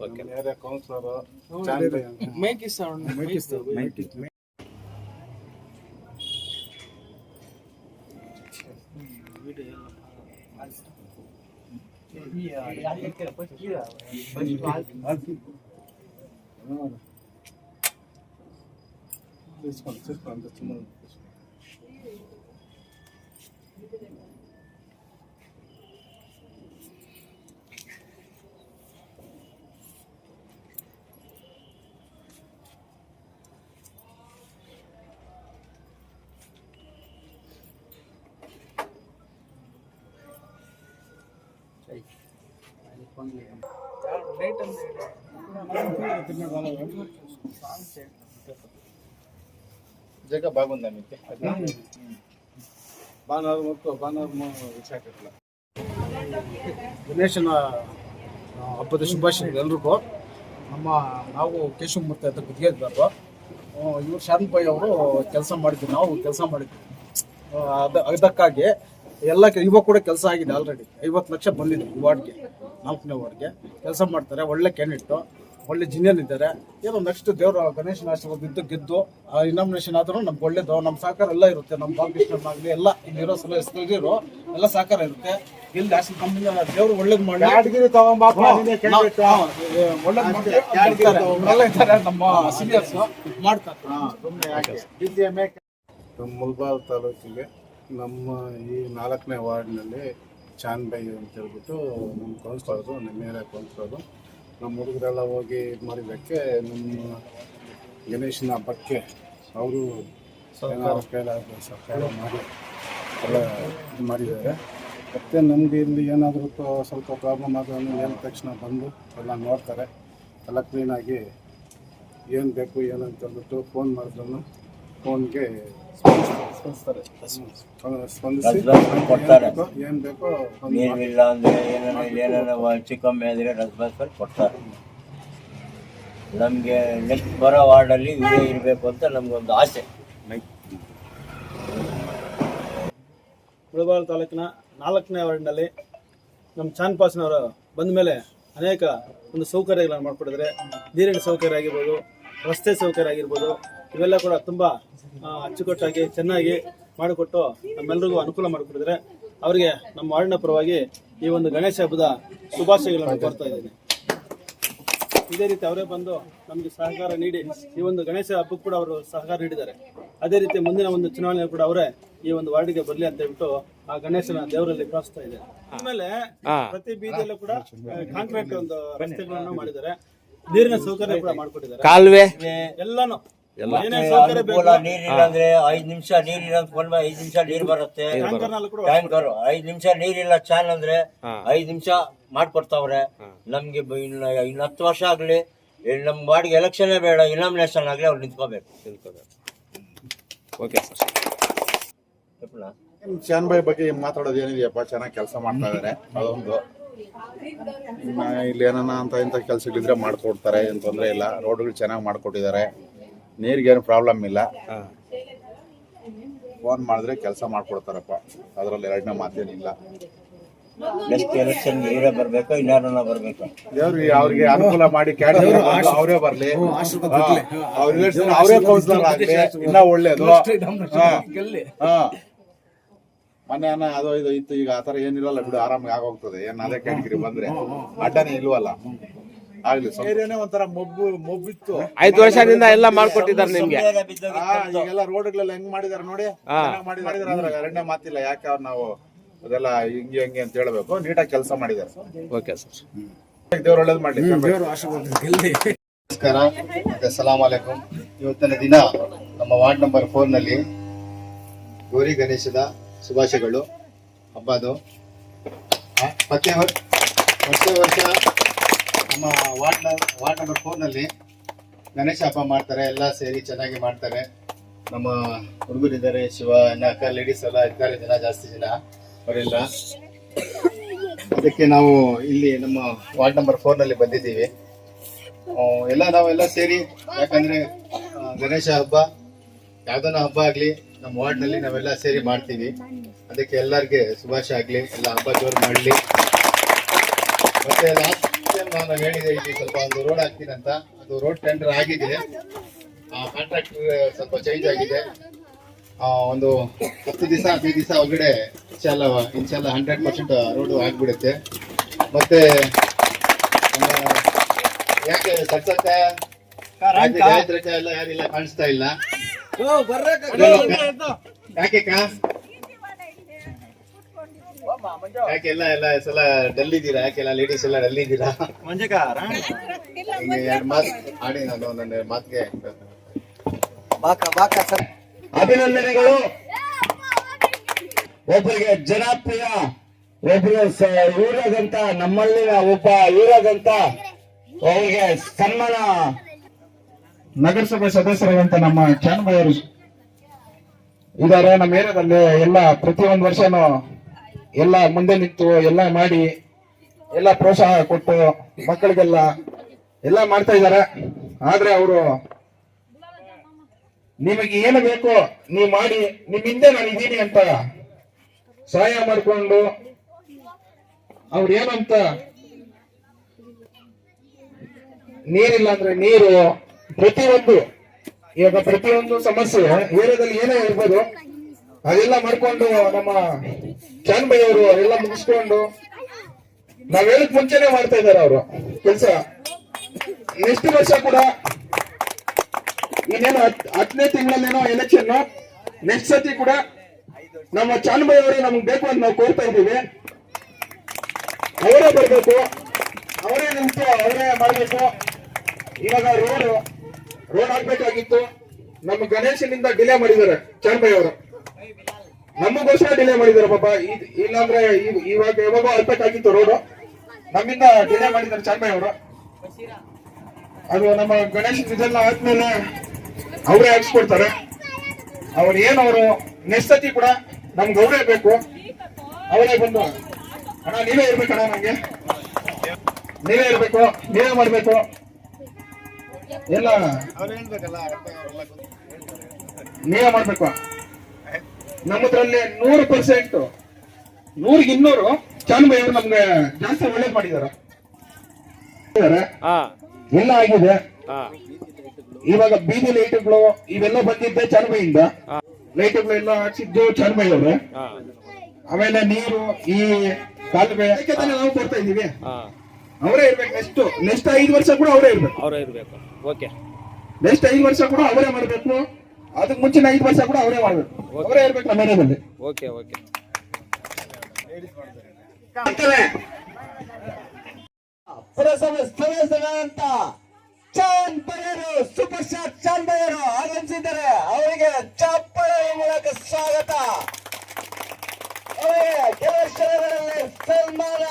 Okay area councillor mic is sound mic is late ಅಂತ ಜಗ ಬಾಗುಂದ ಮಿಕ್ಕೆ Bonner ಮತ್ತು ಭಾನುವಾರ ವಿಚಾರ ಗಣೇಶನ ಹಬ್ಬದ ಶುಭಾಶಯಗಳು ಎಲ್ರಿಗೂ. ನಮ್ಮ ನಾವು ಕೇಶವಮೂರ್ತಿ ಅಂತ ಗುತ್ತಿಗೆದಾರರು ಇವ್ರು ಶಾಂತ್ ಭಾಯ್ ಅವರು ಕೆಲಸ ಮಾಡಿದ್ವಿ ನಾವು ಕೆಲಸ ಮಾಡಿದ್ವಿ. ಅದಕ್ಕಾಗಿ ಎಲ್ಲ ಇವಾಗ ಕೂಡ ಕೆಲಸ ಆಗಿದೆ ಆಲ್ರೆಡಿ ಐವತ್ತು ಲಕ್ಷ ಬಂದಿದೆ ಈ ವಾರ್ಡ್ಗೆ ನಾಲ್ಕನೇ ವಾರ್ಡ್ಗೆ ಕೆಲಸ ಮಾಡ್ತಾರೆ ಒಳ್ಳೆ ಕ್ಯಾಂಡಿಡೇಟು ಒಳ್ಳೆ ಜಿನಿಯರ್ ಇದ್ದಾರೆ. ಏನೋ ನೆಕ್ಸ್ಟ್ ದೇವರ ಗಣೇಶನ ಆಶೀರ್ವಾದ ಇದ್ದು ಗೆದ್ದು ಇನಾಮಿನೇಷನ್ ಆದರೂ ನಮ್ಗೆ ಒಳ್ಳೇದು. ನಮ್ಮ ಸಹಕಾರ ಎಲ್ಲ ಇರುತ್ತೆ. ನಮ್ಮ ಬಾಲಕೃಷ್ಣ ಆಗಲಿ ಎಲ್ಲ ಇಲ್ಲಿರೋ ಸಲ ಇರೋ ಎಲ್ಲ ಸಹಕಾರ ಇರುತ್ತೆ. ಇಲ್ಲಿ ಆಶೀರ್ವಾದ ಕಂಪ್ನಿ ದೇವರು ಒಳ್ಳೇದು ಮಾಡಿ. ಇವರೆಲ್ಲ ಇದ್ದಾರೆ ನಮ್ಮ ಸೀನಿಯರ್ಸ್ ಮಾಡ್ತಾರೆ ಮುಲ್ಬಾಲ್ ತಾಲೂಕಿಗೆ ನಮ್ಮ ಈ ನಾಲ್ಕನೇ ವಾರ್ಡ್ನಲ್ಲಿ ಚಾನ್ ಬೈ ಅಂತ ಹೇಳ್ಬಿಟ್ಟು ನಮ್ಮ ಕೌನ್ಸ್ಲರು ನಮ್ಮ ಏರಿಯಾ ಕೌನ್ಸ್ಲರು ನಮ್ಮ ಹುಡುಗರೆಲ್ಲ ಹೋಗಿ ಇದು ಮಾಡಿದ್ದಕ್ಕೆ ನಮ್ಮ ಗಣೇಶನ ಹಬ್ಬಕ್ಕೆ ಅವರು ಸರ್ಕಾರ ಸಹಾಯ ಮಾಡಿ ಎಲ್ಲ ಇದು ಮಾಡಿದ್ದಾರೆ. ಮತ್ತು ನಮಗೆ ಇಲ್ಲಿ ಏನಾದರೂ ಸ್ವಲ್ಪ ಪ್ರಾಬ್ಲಮ್ ಆದರೂ ಹೇಳಿದ ತಕ್ಷಣ ಬಂದು ಎಲ್ಲ ನೋಡ್ತಾರೆ. ಎಲ್ಲ ಕ್ಲೀನಾಗಿ ಏನು ಬೇಕು ಏನು ಅಂತ ಅಂದ್ಬಿಟ್ಟು ಫೋನ್ ಮಾಡಿದ್ರು ಫೋನ್ಗೆ ಸ್ಪಂದಿಸ್ತಾರೆ ಸ್ಪಂದಿಸಿ. ಕೊಡ್ತಾರೆ. ಏನು ಬೇಕೋ ಬಂದು ನೀರಿಲ್ಲ ಅಂದ್ರೆ ಏನಾರ ಏನಾರ ಹೆಚ್ಚು ಕಮ್ಮಿ ಆದ್ರೆ ರಸಬಾಸ್ಕರ್ ಕೊಡ್ತಾರೆ. ನಮಗೆ ನೆಕ್ಸ್ಟ್ ಬರೋ ವಾರ್ಡಲ್ಲಿ ಇವರೇ ಇರಬೇಕು ಅಂತ ನಮ್ಗೊಂದು ಆಸೆ. ಮುಳಬಾಗಿಲು ತಾಲೂಕಿನ ನಾಲ್ಕನೇ ವಾರ್ಡ್ನಲ್ಲಿ ನಮ್ಮ ಚಾನ್ಪಾಸ್ನವರು ಬಂದ ಮೇಲೆ ಅನೇಕ ಒಂದು ಸೌಕರ್ಯಗಳನ್ನು ಮಾಡಿಕೊಟ್ಟಿದ್ದಾರೆ. ನೀರಿನ ಸೌಕರ್ಯ ಆಗಿರ್ಬೋದು ರಸ್ತೆ ಸೌಕರ್ಯ ಆಗಿರ್ಬೋದು ಇವೆಲ್ಲ ಕೂಡ ತುಂಬ ಅಚ್ಚುಕಟ್ಟಾಗಿ ಚೆನ್ನಾಗಿ ಮಾಡಿಕೊಟ್ಟು ನಮ್ಮೆಲ್ಲರಿಗೂ ಅನುಕೂಲ ಮಾಡಿಕೊಟ್ಟಿದ್ರೆ ಅವರಿಗೆ ನಮ್ಮ ವಾರ್ಡಿನ ಪರವಾಗಿ ಈ ಒಂದು ಗಣೇಶ ಹಬ್ಬದ ಶುಭಾಶಯಗಳನ್ನು ಕೋರ್ತಾ ಇದ್ದೀನಿ. ಇದೇ ರೀತಿ ಅವರೇ ಬಂದು ನಮಗೆ ಸಹಕಾರ ನೀಡಿ ಈ ಒಂದು ಗಣೇಶ ಹಬ್ಬಕ್ಕೆ ಕೂಡ ಅವರು ಸಹಕಾರ ನೀಡಿದ್ದಾರೆ. ಅದೇ ರೀತಿ ಮುಂದಿನ ಒಂದು ಚುನಾವಣೆ ಕೂಡ ಅವರೇ ಈ ಒಂದು ವಾರ್ಡಿಗೆ ಬರಲಿ ಅಂತ ಹೇಳ್ಬಿಟ್ಟು ಆ ಗಣೇಶನ ದೇವರಲ್ಲಿ ಪ್ರಾರ್ಥಿಸ್ತಾ ಇದೆ ಆಮೇಲೆ ಪ್ರತಿ ಬೀದಿಯಲ್ಲೂ ಕೂಡ ಕಾಂಕ್ರೀಟ್ ಒಂದು ರಸ್ತೆಗಳನ್ನು ಮಾಡಿದ್ದಾರೆ. ನೀರಿನ ಸೌಕರ್ಯ ಕೂಡ ಮಾಡಿಕೊಟ್ಟಿದ್ದಾರೆ. ಕಾಲುವೆ ಎಲ್ಲಾನು. ಬೇಕು ಅನುಕೂಲ ನೀರಿಲ್ಲ ಅಂದ್ರೆ ಐದ್ ನಿಮಿಷ ನೀರಿಲ್ಲ ಅಂತ ಬಂದ್ರೆ ಐದ್ ನಿಮಿಷ ನೀರ್ ಬರುತ್ತೆ. ಟ್ಯಾಂಕರ್ ಐದ್ ನಿಮಿಷ ನೀರಿಲ್ಲ ಚಾನ್ ಅಂದ್ರೆ ಐದ್ ನಿಮಿಷ ಮಾಡ್ಕೊಡ್ತಾವ್ರೆ. ನಮ್ಗೆ ಇನ್ನ ಇನ್ ಇನ್ನು ಹತ್ತು ವರ್ಷ ಆಗ್ಲಿ ಇಲ್ಲಿ ನಮ್ ಬಾಡಿಗೆ ಎಲೆಕ್ಷನ್ ಬೇಡ ಇನಾಮಿನೇಷನ್ ಆಗ್ಲಿ ಅವ್ರು ನಿಂತ್ಕೋಬೇಕು. ಓಕೆ ಸರ್ ಶಾನ್ಬಾಯ್ ಬಗ್ಗೆ ಮಾತಾಡೋದು ಏನಿದೆಯಪ್ಪ ಚೆನ್ನಾಗಿ ಕೆಲಸ ಮಾಡ್ತಾ ಇದಾರೆ. ಅದೊಂದು. ಇಲ್ಲಿ ಏನಾನ ಅಂತ ಇಂಥ ಕೆಲಸಗಳಿದ್ರೆ ಮಾಡ್ಕೊಡ್ತಾರೆ ಏನು ತೊಂದರೆ ಇಲ್ಲ. ರೋಡ್ಗಳು ಚೆನ್ನಾಗಿ ಮಾಡ್ಕೊಟ್ಟಿದ್ದಾರೆ. ನೀರಿಗೇನು ಪ್ರಾಬ್ಲಮ್ ಇಲ್ಲ. ಫೋನ್ ಮಾಡಿದ್ರೆ ಕೆಲಸ ಮಾಡ್ಕೊಡ್ತಾರಪ್ಪ. ಅದರಲ್ಲಿ ಎರಡನೇ ಮಾತೇನಿಲ್ಲ ನೆಕ್ಸ್ಟ್ ಎಲೆಕ್ಷನ್ ಇವರೇ ಬರ್ಬೇಕು ಇನ್ನಾರನ್ನ ಬರ್ಬೇಕು? ದೇವ್ರಿ ಅವ್ರಿಗೆ ಅನುಕೂಲ ಮಾಡಿ ಕ್ಯಾಂಡಿಡೇಟ್ ಅವರೇ ಬರ್ಲಿ. ಅವ್ರ ಅವರೇ ಕೌನ್ಸಿಲರ್ ಆಗ್ಲಿ ಇನ್ನ ಒಳ್ಳೇದು. ಹಾ. ಹಾ. ಮೊನ್ನೆ ಅನ್ನ ಅದು ಇದು ಇತ್ತು ಈಗ ಆತರ ಏನಿರಲ್ಲ ಬಿಡು ಆರಾಮಾಗಿ ಆಗೋಗ್ತದೆ. ಏನ್ ಅದೇ ಕ್ಯಾಟಗಿರಿ ಬಂದ್ರೆ. ಅಡ್ಡನೇ ಇಲ್ವಲ್ಲ. ಏರಿಯಾನೇ ಒಂಥರ ಮೊಬ್ಬು ಮೊಬ್ಬಿತ್ತು. ಐದು ವರ್ಷದಿಂದ ಎಲ್ಲ ಮಾಡ್ಕೊಟ್ಟಿದ್ದಾರೆ ನಿಮ್ಗೆ. ಆ, ಈಗೆಲ್ಲ ರೋಡ್ಗಳೆಲ್ಲ ಹೆಂಗ್ ಮಾಡಿದಾರೆ ನೋಡಿ? ಚೆನ್ನಾಗ್ ಮಾಡಿದಾರೆ. ಅದ್ರಾಗ ಎರಡನೇ ಮಾತಿಲ್ಲ. ಯಾಕೆ ಅವ್ರು ನಾವು ಅದೆಲ್ಲ ಹಿಂಗೆ ಹೆಂಗೆ ಅಂತ ಹೇಳ್ಬೇಕು. ನೀಟಾಗಿ ಕೆಲಸ ಮಾಡಿದ್ದಾರೆ ಓಕೆ ಸರ್. ದೇವರ ಒಳ್ಳೇದ್ ಮಾಡ್ಲಿ. ನಮಸ್ಕಾರ. ಮತ್ತೆ ಸಲಾಮ್ ಅಲೈಕುಂ ಇವತ್ತಿನ ದಿನ ನಮ್ಮ ವಾರ್ಡ್ ನಂಬರ್ ಫೋರ್ನಲ್ಲಿ ಗೌರಿ ಗಣೇಶದ ಶುಭಾಶಯಗಳು. ಹಬ್ಬದು. ಮತ್ತೆ ಪ್ರತಿ ವರ್- ಪ್ರತಿ ವರ್ಷ ನಮ್ಮ ವಾರ್ಡ್ ವಾರ್ಡ್ ನಂಬರ್ ಫೋರ್ನಲ್ಲಿ ಗಣೇಶ ಹಬ್ಬ ಮಾಡ್ತಾರೆ, ಎಲ್ಲ ಸೇರಿ ಚೆನ್ನಾಗಿ ಮಾಡ್ತಾರೆ. ನಮ್ಮ ಹುಡುಗರಿದ್ದಾರೆ, ಶಿವ ಅಕ್ಕ ಲೇಡೀಸ್ ಎಲ್ಲ ಇದ್ದಾರೆ, ಜನ ಜಾಸ್ತಿ ಜನ, ಅವರೆಲ್ಲ. ಅದಕ್ಕೆ ನಾವು ಇಲ್ಲಿ ನಮ್ಮ ವಾರ್ಡ್ ನಂಬರ್ ಫೋರ್ನಲ್ಲಿ ಬಂದಿದ್ದೀವಿ. ಎಲ್ಲ ನಾವೆಲ್ಲ ಸೇರಿ, ಯಾಕಂದ್ರೆ ಗಣೇಶ ಹಬ್ಬ, ಯಾವ್ದನ ಹಬ್ಬ ಆಗ್ಲಿ, ನಮ್ಮ ವಾರ್ಡ್ನಲ್ಲಿ ನಾವೆಲ್ಲ ಸೇರಿ ಮಾಡ್ತೀವಿ. ಅದಕ್ಕೆ ಎಲ್ಲರಿಗೆ ಶುಭಾಶಯ ಆಗ್ಲಿ, ಎಲ್ಲ ಹಬ್ಬ ಜೋರು ಮಾಡ್ಲಿ. ಮತ್ತೆ ಲಾಸ್ಟ್ ನಾನು ಹೇಳಿದೆ ಇಲ್ಲಿ ಸ್ವಲ್ಪ ಒಂದು ರೋಡ್ ಹಾಕ್ತೀನಿ ಅಂತ. ಅದು ರೋಡ್ ಟೆಂಡರ್ ಆಗಿದೆ. ಕಾಂಟ್ರಾಕ್ಟರ್ ಸ್ವಲ್ಪ ಚೇಂಜ್ ಆಗಿದೆ. ಆ, ಒಂದು ಹತ್ತು ದಿವಸ ಹದಿನೈದು ದಿವಸ ಒಳಗಡೆ ಇನ್ಶಾಲ ಇನ್ಶಾಲ್ಲ ಹಂಡ್ರೆಡ್ ಪರ್ಸೆಂಟ್ ರೋಡ್ ಆಗಿಬಿಡುತ್ತೆ. ಮತ್ತೆ ಯಾಕೆ ಸಕ್ಸಕ್ಕ ಯಾರು ಎಲ್ಲ ಯಾರಿಲ್ಲ ಕಾಣಿಸ್ತಾ ಇಲ್ಲ. ಯಾಕೆ ಕಾ? ಯಾಕೆ ಎಲ್ಲ ಎಲ್ಲ ಸಲ ಡಲ್ ಇದ್ದೀರಾ ಯಾಕೆಲ್ಲ ಲೇಡೀಸ್ ಎಲ್ಲ ಡಲ್ ಇದ್ದೀರಾ ಹಿಂಗೆ ಎರಡು ಮಾತು ಆಡಿ ನಾನು ನನ್ನ ಮಾತಿಗೆ ಅಭಿನಂದನೆಗಳು. ಒಬ್ಬರಿಗೆ ಜನಪ್ರಿಯ ಒಬ್ಬರು ಇವರಾದಂತ ನಮ್ಮಲ್ಲಿನ ಒಬ್ಬ ಇವರಾದಂತ ಅವರಿಗೆ ಸನ್ಮಾನ. ನಗರಸಭೆ ಸದಸ್ಯರಾದಂತ ನಮ್ಮ ಚಾನ್ಮಯರು. ಇದಾರೆ ನಮ್ಮ ಏರಿಯಾದಲ್ಲಿ ಎಲ್ಲ ಪ್ರತಿಯೊಂದು ವರ್ಷನೂ ಎಲ್ಲ ಮುಂದೆ ನಿಂತು ಎಲ್ಲ ಮಾಡಿ, ಎಲ್ಲ ಪ್ರೋತ್ಸಾಹ ಕೊಟ್ಟು ಮಕ್ಕಳಿಗೆಲ್ಲ ಎಲ್ಲ ಮಾಡ್ತಾ ಇದ್ದಾರೆ. ಆದ್ರೆ ಅವರು, ನಿಮಗೆ ಏನು ಬೇಕೋ ನೀವು ಮಾಡಿ, ನಿಮ್ಮ ಹಿಂದೆ ನಾನು ಇದ್ದೀನಿ ಅಂತ ಸಹಾಯ ಮಾಡಿಕೊಂಡು ಅವ್ರು ಏನಂತ, ನೀರಿಲ್ಲ ಅಂದ್ರೆ ನೀರು ಪ್ರತಿಯೊಂದು ಇವಾಗ ಪ್ರತಿಯೊಂದು ಸಮಸ್ಯೆ ಏರಿಯಾದಲ್ಲಿ ಏನೇ ಇರ್ಬೋದು ಅದೆಲ್ಲ ಮಾಡ್ಕೊಂಡು ನಮ್ಮ ಚಾನ್ಬೈ ಅವರು ಅದೆಲ್ಲ ಮುಗಿಸ್ಕೊಂಡು ನಾವ್ ಹೇಳಕ್ ಮುಂಚೆನೆ ಮಾಡ್ತಾ ಇದ್ದಾರೆ ಅವರು. ಕೆಲಸ. ನೆಕ್ಸ್ಟ್ ವರ್ಷ ಕೂಡ ಇನ್ನೇನು ಹತ್- ಹತ್ತನೇ ತಿಂಗಳಲ್ಲೇನೋ ಎಲೆಕ್ಷನ್ ನೆಕ್ಸ್ಟ್ ಸತಿ ಕೂಡ ನಮ್ಮ ಚಾನ್ಬೈ ಅವರು ನಮ್ಗೆ ಬೇಕು ಅಂತ ನಾವು ಕೋರ್ತಾ ಇದ್ದೀವಿ. ಅವರೇ ಬರ್ಬೇಕು. ಅವರೇ ನಿಂತು ಅವರೇ ಮಾಡ್ಬೇಕು. ಇವಾಗ ರೋಡ್ ರೋಡ್ ಆಗ್ಬೇಕಾಗಿತ್ತು. ನಮ್ಮ ಗಣೇಶನಿಂದ ಡಿಲೇ ಮಾಡಿದ್ದಾರೆ ಚಾನ್ಬೈ ಅವರು ನಮಗೋಸ್ಕರ ಡಿಲೇ ಮಾಡಿದಾರೆ ಪಾಪ. ಇಲ್ಲಾಂದ್ರೆ ಇವ್- ಇವಾಗ ಯಾವಾಗ ಆಗಿತ್ತು ರೋಡ್ ನಮ್ಮಿಂದ ಡಿಲೇ ಮಾಡಿದ್ದಾರೆ ಚಾನ್ಬೈ ಅವರು. ಅದು ನಮ್ಮ ಗಣೇಶ್ ಇದೆಲ್ಲ ಆದ್ಮೇಲೆ ಅವರೇ ಹಾಕ್ಸ್ಕೊಡ್ತಾರೆ. ಅವ್ರು ಅವರು ನೆಕ್ಸ್ಟ್ ಸತಿ ಕೂಡ ನಮ್ಗೆ ಅವರೇ ಬೇಕು. ಅವರೇ ಬಂದು, ಅಣ್ಣ, ನೀವೇ ಇರ್ಬೇಕಣ್ಣ ನಮ್ಗೆ ನೀವೇ ಇರ್ಬೇಕು, ನೀವೇ ಮಾಡ್ಬೇಕು. ಎಲ್ಲ ನೀವೇ ಮಾಡ್ಬೇಕು. ನಮ್ಮದ್ರಲ್ಲಿ ನೂರು ಪರ್ಸೆಂಟ್ ನೂರಿಗೆ ಇನ್ನೂರು ಚಾನ್ಬೈ ಅವರು ನಮ್ಗೆ ಜಾಸ್ತಿ ಒಳ್ಳೆ ಮಾಡಿದಾರೆ ಹಾ. ಎಲ್ಲ ಆಗಿದೆ. ಹಾ. ಇವಾಗ ಬೀದಿ ಲೈಟ್ಗಳು ಇವೆಲ್ಲ ಬಂದಿದ್ದೆ ಚಾನ್ಬೈಯಿಂದ. ಲೈಟ್ಗಳು ಎಲ್ಲ ಹಾಕ್ಸಿದ್ದು ಅವ್ರೆ ಆಮೇಲೆ ನೀರು ಈ ಕಾಲುವೆ ಅದಕ್ಕೆ ತಾನೇ ನಾವು ಕೊಡ್ತಾ ಇದೀವಿ ಅವರೇ ಇರ್ಬೇಕು ನೆಕ್ಸ್ಟ್ ನೆಕ್ಸ್ಟ್ ಐದು ವರ್ಷ ಕೂಡ ಅವರೇ ಇರ್ಬೇಕು. ಅವರೇ ಇರ್ಬೇಕು. ಓಕೆ ನೆಕ್ಸ್ಟ್ ಐದು ವರ್ಷ ಕೂಡ ಅವರೇ ಮಾಡ್ಬೇಕು. ಅದಕ್ಕೆ ಮುಂಚಿನ ಐದು ವರ್ಷ ಕೂಡ ಅವರೇ ಮಾಡಬೇಕು. ಅವರೇ ಇರ್ಬೇಕು ನಮ್ಮ ಏರಿಯಾದಲ್ಲಿ. ಓಕೆ ಓಕೆ ಪುರಸಭೆ ಸದಸ್ಯರಾದಂತ ಚಾನ್ ಬಯರು ಸೂಪರ್ ಸ್ಟಾರ್ ಚಾನ್ ಬಯರು ಆಗಮಿಸಿದ್ದಾರೆ. ಅವರಿಗೆ ಚಪ್ಪಳ ಮೂಲಕ ಸ್ವಾಗತ. ಅವರಿಗೆ ಕೆಲವು ಕ್ಷಣಗಳಲ್ಲಿ ಸನ್ಮಾನ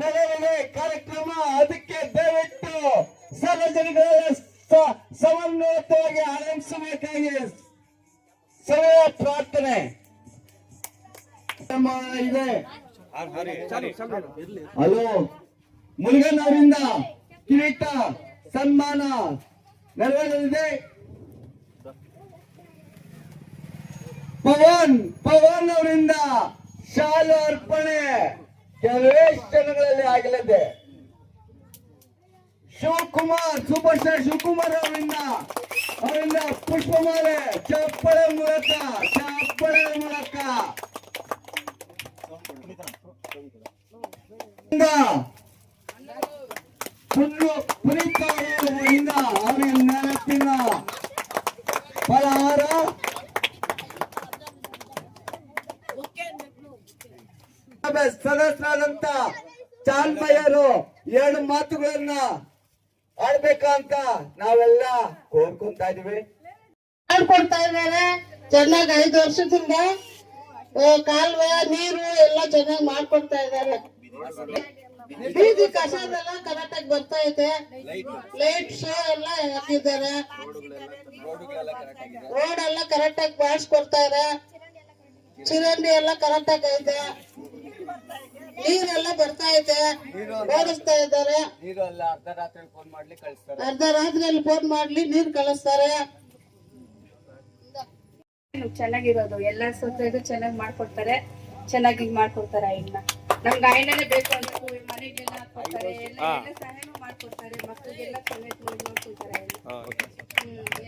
ನೆರವಿಗೆ ಕಾರ್ಯಕ್ರಮ ಅದಕ್ಕೆ ದಯವಿಟ್ಟು ಸಾರ್ವಜನಿಕರ ಸ- ಆರಂಭಿಸಬೇಕಾಗಿ ಸಮಯ ಪ್ರಾರ್ಥನೆ. ಇದೆ. ಹಲೋ. ಮುರುಗನ್ ಅವರಿಂದ ಕಿರೀಟ ಸನ್ಮಾನ ನೆರವೇರಲಿದೆ. ಪವನ್ ಪವನ್ ಅವರಿಂದ ಶಾಲು ಅರ್ಪಣೆ ಕೆಲವೇ ಕ್ಷಣಗಳಲ್ಲಿ ಆಗಲಿದೆ. ಶಿವಕುಮಾರ್ ಸೂಪರ್ ಸ್ಟಾರ್ ಶಿವಕುಮಾರ್ ಅವರಿಂದ ಅವರಿಂದ ಪುಷ್ಪಮಾಲೆ, ಚಪ್ಪಳೆ ಮೂಲಕ ಚಪ್ಪಳೆ ಮೂಲಕ. ಸದಸ್ಯರಾದಂತ ಚಾನ್ಮಯ್ಯರು ಎರಡು ಮಾತುಗಳನ್ನ ಆಡ್ಬೇಕಂತ ನಾವೆಲ್ಲ ಕೋರ್ಕೊಂತ ಇದೀವಿ ಮಾಡ್ಕೊಡ್ತಾ ಇದ್ದಾರೆ. ಚೆನ್ನಾಗಿ ಐದು ವರ್ಷದಿಂದ ಕಾಲುವೆ, ನೀರು ಎಲ್ಲ ಚೆನ್ನಾಗಿ ಮಾಡ್ಕೊಡ್ತಾ ಇದ್ದಾರೆ. ಬೀದಿ ಕಸದೆಲ್ಲ ಕರೆಕ್ಟ್ ಆಗಿ ಬರ್ತಾ ಇದೆ. ಲೈಟ್ ಶೋ ಎಲ್ಲ ಹಾಕಿದ್ದಾರೆ. ರೋಡ್ ಎಲ್ಲ ಕರೆಕ್ಟ್ ಆಗಿ ಮಾಡಿಸ್ಕೊಡ್ತಾರೆ ಚಿರಂಡಿ ಎಲ್ಲ ಕರೆಕ್ಟ್ ಆಗಿ ಐತೆ ನೀರೆಲ್ಲ ಬರ್ತಾ ಇದೆ. ಓಡಿಸ್ತಾ ಇದ್ದಾರೆ. ಅರ್ಧ ರಾತ್ರಿ ಫೋನ್ ಮಾಡ್ಲಿ ಕಳಿಸ್ತಾರೆ. ಅರ್ಧ ರಾತ್ರಿಯಲ್ಲಿ ಫೋನ್ ಮಾಡ್ಲಿ ನೀರು ಕಳಿಸ್ತಾರೆ. ಚೆನ್ನಾಗಿರೋದು. ಎಲ್ಲ ಸೊಸೈದು ಚೆನ್ನಾಗಿ ಮಾಡ್ಕೊಡ್ತಾರೆ. ಚೆನ್ನಾಗಿ ಮಾಡ್ಕೊಡ್ತಾರೆ ಇನ್ನ ನಮ್ಗೆ ಆಯ್ನೇ ಬೇಕು ಅಂತ ಮನೆಗೆಲ್ಲ ಹಾಕೊಡ್ತಾರೆ ಎಲ್ಲ ಎಲ್ಲ ಸಹಾಯನೂ ಮಾಡ್ಕೊಡ್ತಾರೆ. ಮಕ್ಕಳಿಗೆಲ್ಲ ಚೆನ್ನಾಗಿ ನೋಡ್ಕೊಳ್ತಾರೆ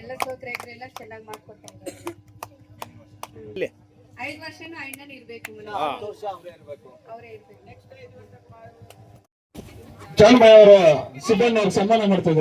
ಎಲ್ಲ ಸೋಕರೆಲ್ಲ ಚೆನ್ನಾಗಿ ಮಾಡ್ಕೊಡ್ತಾರೆ. ಐದು ವರ್ಷನೂ ಐಡ್ನಲ್ಲಿ ಇರ್ಬೇಕು ಜಾನ್ ಬಾಯ್ ಅವರ ಸಿಬ್ಬಂದಿ ಅವ್ರ ಸನ್ಮಾನ ಮಾಡ್ತಾ